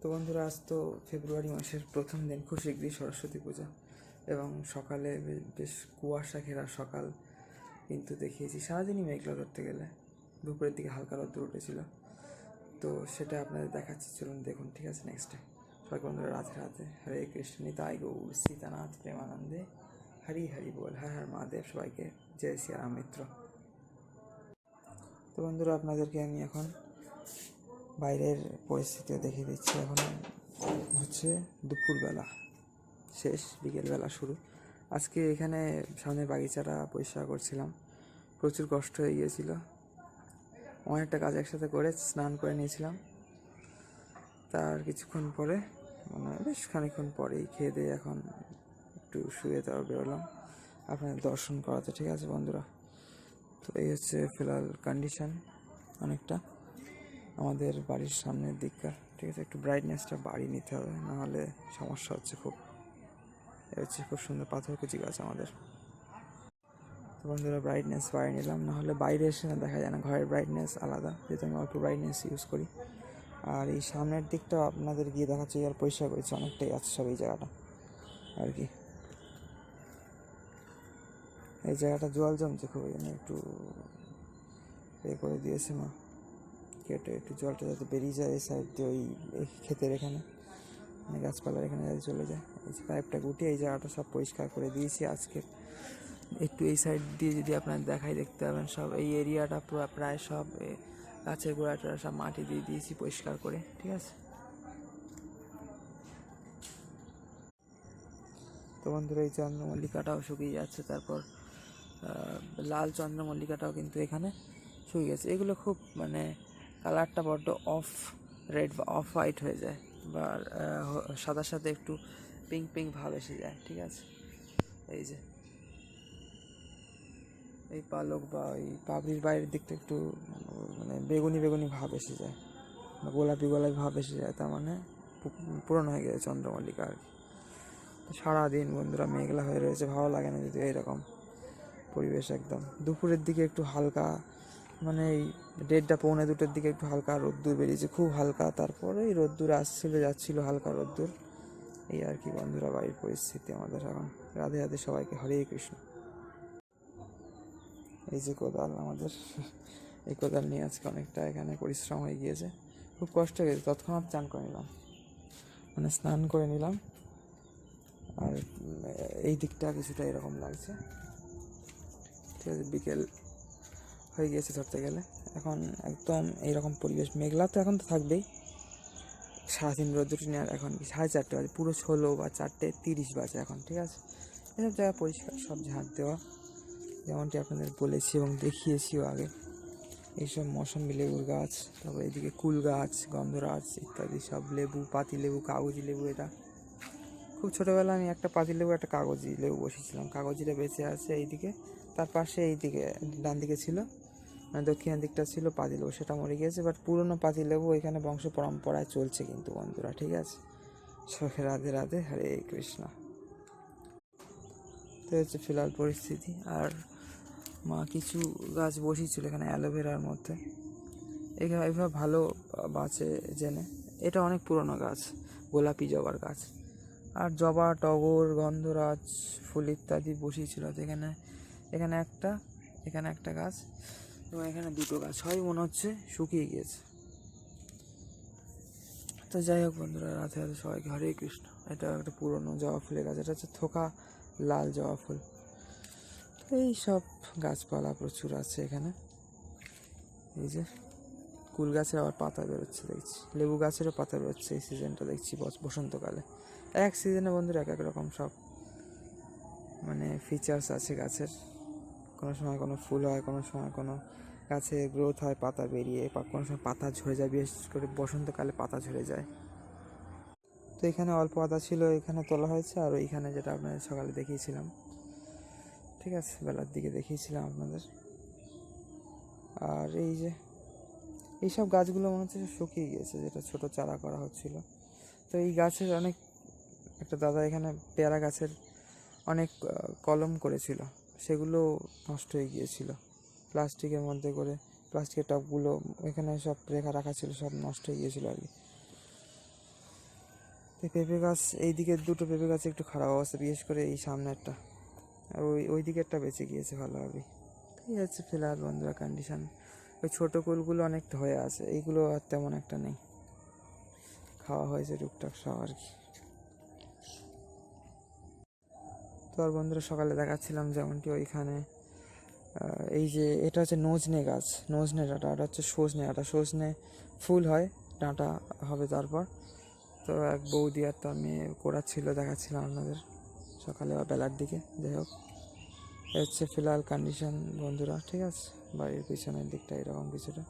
তো বন্ধুরা, আজ তো ফেব্রুয়ারি মাসের প্রথম দিন খুব শীঘ্রই সরস্বতী পূজা। এবং সকালে বেশ কুয়াশা ঘেরা সকাল, কিন্তু দেখিয়েছি সারাদিনই মেঘলা ধরতে গেলে। দুপুরের দিকে হালকা রোদ্দুর উঠেছিল। তো সেটা আপনাদের দেখাচ্ছি, চলুন দেখুন, ঠিক আছে নেক্সটে সবাই বন্ধুরা, রাধে রাধে, হরে কৃষ্ণ, নিতাই গৌর, সীতানাথ প্রেমানন্দে, হরি হরি বল, হর হর মহাদেব সবাইকে, জয় শ্রীরাম মিত্র। তো বন্ধুরা, আপনাদেরকে আমি এখন বাইরের পরিস্থিতিও দেখিয়ে দিচ্ছি। এখন হচ্ছে দুপুরবেলা, শেষ বিকেলবেলা শুরু। আজকে এখানে সামনে বাগিচাটা পরিষ্কার করছিলাম। প্রচুর কষ্ট হয়ে গিয়েছিল। অনেকটা কাজ একসাথে করে স্নান করে নিয়েছিলাম। তার কিছুক্ষণ পরে মানে বেশ খানিক্ষণ পরেই খেয়ে দিয়ে এখন একটু শুয়ে তারপর বেরোলাম। আপনাদের দর্শন করাতে, ঠিক আছে বন্ধুরা? তো এই হচ্ছে ফিলহাল কন্ডিশন অনেকটা। আমাদের বাড়ির সামনের দিককার ঠিক আছে? একটু ব্রাইটনেসটা বাড়িয়ে নিতে হবে, নাহলে সমস্যা হচ্ছে খুব। হচ্ছে খুব সুন্দর পাথর কুচি গাছ আমাদের। তো বন্ধুরা ব্রাইটনেস বাড়িয়ে নিলাম, নাহলে বাইরে এসে না দেখা যায় না। ঘরের ব্রাইটনেস আলাদা, যেহেতু আমি অল্প ব্রাইটনেস ইউজ করি। আর এই সামনের দিকটা আপনাদের গিয়ে দেখাচ্ছি আর পরিষ্কার করেছি, অনেকটাই আছে সব এই জায়গাটা, আর কি। এই জায়গাটা জল জমছে খুব একটু এ করে দিয়েছে মা। কেটে একটু জলটা যাতে বেরিয়ে যায় এই সাইড দিয়ে ওই ক্ষেতের এখানে মানে গাছপালার এখানে যাতে চলে যায়। এই যে পাইপটা গুটিয়ে এই জায়গাটা সব পরিষ্কার করে দিয়েছি আজকে একটু এই সাইড দিয়ে যদি আপনার দেখাই, দেখতে পাবেন সব এই এরিয়াটা পুরো প্রায় সব গাছের গোড়াটা সব মাটি দিয়ে দিয়েছি পরিষ্কার করে, ঠিক আছে? তো বন্ধুরা, এই চন্দ্রমল্লিকাটাও শুকিয়ে যাচ্ছে, তারপর লাল চন্দ্রমল্লিকাটাও কিন্তু এখানে শুকিয়ে গেছে। এগুলো খুব মানে কালারটা বড্ড অফ, রেড বা অফ হোয়াইট হয়ে যায় বা সাদার সাথে একটু পিঙ্ক পিঙ্ক ভাব এসে যায়, ঠিক আছে? এই যে। এই পালক বা ওই পাবলির বাইরের দিকটা একটু মানে বেগুনি বেগুনি ভাব এসে যায় বা গোলাপি গোলাপি ভাব এসে যায়, তার মানে পুরনো হয়ে গেছে চন্দ্রমল্লিকা আর কি। সারাদিন বন্ধুরা মেঘলা হয়ে রয়েছে, ভালো লাগে না যদি এরকম পরিবেশ একদম। দুপুরের দিকে একটু হালকা মানে এই দেড়টা পৌনে দুটোর দিকে একটু হালকা রোদ্দুর বেরিয়েছে, খুব হালকা। তারপরে এই রোদ্দুর আসছিল, যাচ্ছিল হালকা রোদ্দুর। এই আর কি বন্ধুরা, বাড়ির পরিস্থিতি আমাদের এখন। রাধে রাধে সবাইকে, হরে কৃষ্ণ। এই যে কোদাল আমাদের, এই কোদাল নিয়ে আজকে অনেকটা এখানে পরিশ্রম হয়ে গিয়েছে। খুব কষ্ট হয়ে গেছে তৎক্ষণাৎ চান করে নিলাম। মানে স্নান করে নিলাম। আর এই দিকটা কিছুটা এরকম লাগছে। ঠিক আছে, বিকেল হয়ে গিয়েছে ধরতে গেলে। এখন একদম এইরকম পরিবেশ, মেঘলা তো এখন তো থাকবেই। সারাদিন রোদ্দুটি নেওয়ার এখন সাড়ে চারটে বাজে, পুরো ষোলো বা চারটে তিরিশ বাজে এখন, ঠিক আছে? এসব জায়গা পরিষ্কার, সব ঝাঁট দেওয়া, যেমনটি আপনাদের বলেছি এবং দেখিয়েছিও আগে। এইসব মৌসম্বি লেবুর গাছ, তারপর এদিকে কুল গাছ, গন্ধরাজ ইত্যাদি, সব লেবু পাতি লেবু কাগজি লেবু, এটা খুব ছোটোবেলায় আমি একটা পাতি লেবু, একটা কাগজি লেবু বসেছিলাম। কাগজিটা বেঁচে আছে এইদিকে, তার পাশে এইদিকে, ডান দিকে ছিল মানে দক্ষিণের দিকটা ছিল পাতি লেবু, সেটা মরে গিয়েছে। বাট পুরনো পাতি লেবু এখানে বংশ পরম্পরায় চলছে কিন্তু বন্ধুরা, ঠিক আছে? সবাই রাধে রাধে, হরে কৃষ্ণ। তো হচ্ছে ফিলহাল পরিস্থিতি। আর মা কিছু গাছ বসিয়েছিল এখানে অ্যালোভেরার মধ্যে। এখানে এভাবে ভালো বাঁচে জেনে। এটা অনেক পুরনো গাছ, গোলাপি জবার গাছ। আর জবা, টগর, গন্ধরাজ ফুল ইত্যাদি বসিয়েছিল এখানে এখানে একটা এখানে একটা গাছ এবং এখানে দুটো গাছ। সবই মনে হচ্ছে শুকিয়ে গিয়েছে। তো যাই হোক বন্ধুরা রাতে রাতে সবাইকে। হরে কৃষ্ণ। এটা একটা পুরনো জবা ফুলের গাছ। এটা হচ্ছে থোকা লাল জবা ফুল। এই সব গাছপালা প্রচুর আছে এখানে। এই যে কুল গাছের আবার পাতা বেরোচ্ছে, দেখছি। লেবু গাছেরও পাতা বেরোচ্ছে এই সিজনটা দেখছি বস- বসন্তকালে। এক সিজনে বন্ধুরা এক এক রকম সব মানে ফিচার্স আছে গাছের। কোনো সময় কোনো ফুল হয়, কোনো সময় কোনো গাছে গ্রোথ হয়, পাতা বেরিয়ে কোনো সময় পাতা ঝরে যায়, বিশেষ করে বসন্তকালে পাতা ঝরে যায়। তো এখানে অল্প আদা ছিল, এখানে তোলা হয়েছে, আর ওইখানে যেটা আপনাদের সকালে দেখিয়েছিলাম। ঠিক আছে, বেলার দিকে দেখিয়েছিলাম আপনাদের। আর এই যে, এইসব গাছগুলো মনে হচ্ছে শুকিয়ে গিয়েছে, যেটা ছোট চারা করা হচ্ছিল। তো এই গাছের অনেক একটা দাদা এখানে পেয়ারা গাছের অনেক কলম করেছিল। সেগুলো নষ্ট হয়ে গিয়েছিল। প্লাস্টিকের মধ্যে করে, প্লাস্টিকের টবগুলো এখানে সব রেখা রাখা ছিল, সব নষ্ট হয়ে গিয়েছিল আর কি। তো পেঁপে গাছ এই দিকের দুটো পেঁপে গাছ একটু খারাপ অবস্থা, বিশেষ করে এই সামনেরটা। আর ওই ওই দিকেরটা বেঁচে গিয়েছে ভালোভাবে এই হচ্ছে ফিলহাল বন্ধুরা কন্ডিশান ওই ছোটো কুলগুলো অনেকটা হয়ে আছে, এইগুলো আর তেমন একটা নেই। খাওয়া হয়েছে টুকটাক সব আর কি। আর বন্ধুরা, সকালে দেখাচ্ছিলাম যেমনটি ওইখানে। এই যে এটা হচ্ছে নজনে গাছ, নজনে ডাঁটা, এটা হচ্ছে সজনে ডাঁটা। সজনে ফুল হয়, ডাঁটা হবে তারপর। তো এক বৌদি আর তার মেয়ে করাচ্ছিল দেখাচ্ছিলাম আপনাদের সকালে বা বেলার দিকে, যাই হোক। হচ্ছে ফিলহাল কন্ডিশন বন্ধুরা, ঠিক আছে? বাড়ির পিছনের দিকটা এরকম কিছুটা।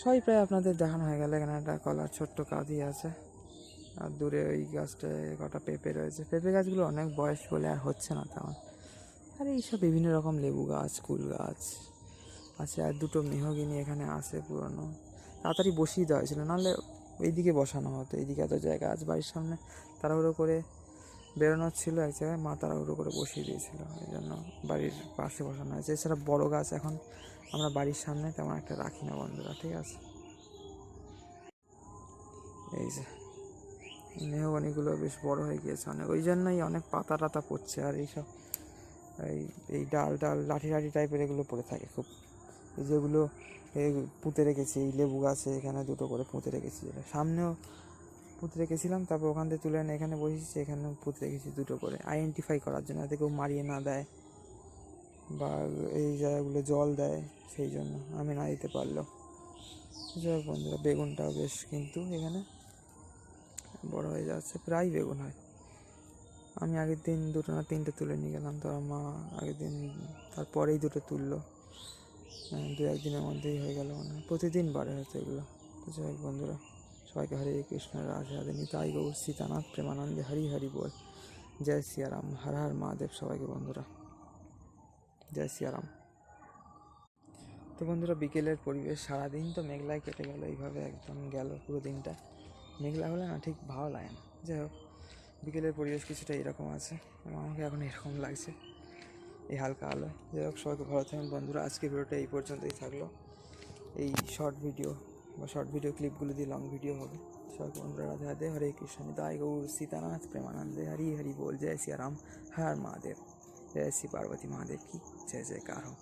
সবই প্রায় আপনাদের দেখানো হয়ে গেল, এখানে একটা কলার ছোট্ট কাঁদি আছে। আর দূরে ওই গাছটায় কটা পেঁপে রয়েছে। পেঁপে গাছগুলো অনেক বয়স বলে আর হচ্ছে না তেমন। আর এইসব বিভিন্ন রকম লেবু গাছ, কুল গাছ আছে, আর দুটো মেহগিনি এখানে আছে পুরনো। তাড়াতাড়ি বসিয়ে দেওয়া হয়েছিল, নাহলে এইদিকে বসানো হতো, এইদিকে এত জায়গা আছে, বাড়ির সামনে তাড়াহুড়ো করে বেরোনোর ছিল এক জায়গায়, মা তাড়াহুড়ো করে বসিয়ে দিয়েছিল, এই জন্য বাড়ির পাশে বসানো হয়েছে। এছাড়া বড় গাছ এখন আমরা বাড়ির সামনে তেমন একটা রাখি না বন্ধুরা, ঠিক আছে? এই যে মেহগনিগুলো বেশ বড় হয়ে গিয়েছে অনেক। ওই জন্যই অনেক পাতা টাতা পড়ছে আর এইসব, এই এই ডাল ডাল, লাঠি লাঠি টাইপের এগুলো পড়ে থাকে খুব। যেগুলো পুঁতে রেখেছি, এই লেবু গাছে এখানে দুটো করে পুঁতে রেখেছি। সামনেও পুঁতে রেখেছিলাম, তারপর ওখান থেকে তুলে এনে এখানে বসেছি এখানে পুঁতে রেখেছি দুটো করে। আইডেন্টিফাই করার জন্য, যাতে কেউ মারিয়ে না দেয় বা এই জায়গাগুলো জল দেয়, সেই জন্য। আমি না দিতে পারলেও। যাই হোক বন্ধুরা, বেগুনটাও বেশ কিন্তু এখানে বড় হয়ে যাচ্ছে প্রায় বেগুন হয়। আমি আগের দিন দুটো না তিনটে তুলে নিয়ে গেলাম তো মা আগের দিন তারপরেই দুটো তুললো। আহ, দু একদিনের মধ্যেই হয়ে গেল মনে হয়। প্রতিদিন বাড়ে হয়তো এগুলো। তো যাই বন্ধুরা সবাইকে হরে কৃষ্ণ রাধে রাধে নিতাই গৌর সীতানাথ প্রেমানন্দে হরি হরি বল। জয় সিয়ারাম হর হর মহাদেব সবাইকে বন্ধুরা। জয় সিয়ারাম। তো বন্ধুরা বিকেলের পরিবেশ সারাদিন তো মেঘলায় কেটে গেল এইভাবে একদম গেল পুরো দিনটা। মেঘলা হলে না ঠিক ভালো লাগে না। যাই হোক, বিকেলের পরিবেশ কিছুটা এরকম আছে। আমাকে এখন এরকম লাগছে, এই হালকা আলো। যাই হোক সবাইকে ভালো থাকুন বন্ধুরা আজকে ভিডিওটা এই পর্যন্তই থাকল। এই শর্ট ভিডিও বা শর্ট ভিডিও ক্লিপগুলো দিয়ে লং ভিডিও হবে। সবাইকে বন্ধুরা, রাধে রাধে, হরে কৃষ্ণ দায় গৌর, সীতানাথ প্রেমানন্দে, হরি হরি বল, জয় সিয়ারাম, হর মহাদেব, জয় শ্রী পার্বতী মহাদেব কি? জয় জয়কার হোক।